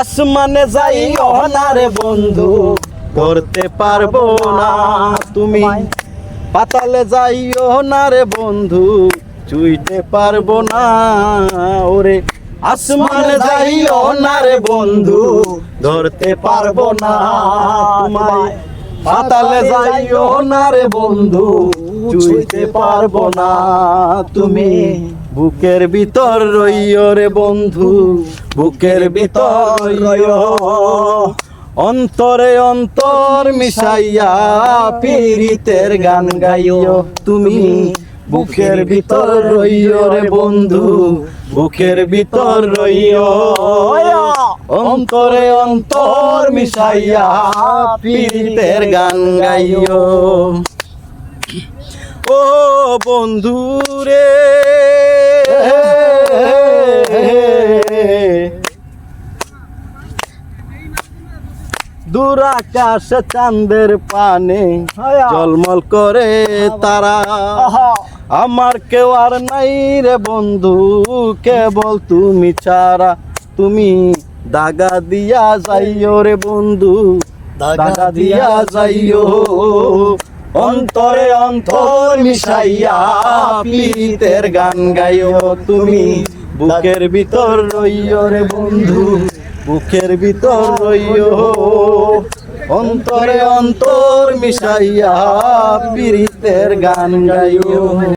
আসমানে যাই না রে বন্ধু। ধরতে পারব না তুমি। পাতালে যাইও না বন্ধু। চুইতে পারব না ওরে। আসমানে যাইও না রে বন্ধু। ধরতে পারব না তোমায়। পাতালে যাইও না বন্ধু। চুইতে পারব না তুমি। বুকের ভিতর রইও রে বন্ধু, বুকের ভিতর রইও। অন্তরে অন্তর মিশাইয়া পীড়িতের গান গাইও। তুমি বুকের ভিতর রইও রে বন্ধু, বুকের ভিতর রইও। অন্তরে অন্তর মিশাইয়া পীড়িতের গান গাইও। ও বন্ধু রে। দূর আকাশে চাঁদের পানে জলমল করে তারা। আমার কেউ আর নাই রে বন্ধু কেবল তুমি ছাড়া। তুমি দাগা দিয়া যাইও রে বন্ধু দাগা দিয়া যাইও। অন্তরে অন্তর মিশাইয়া পীতের গান গাইও তুমি বুকের ভিতর রইও রে বন্ধু। বুকের ভিতর রইও। অন্তরে অন্তর মিশাইয়া পিরিতের গান গাইও।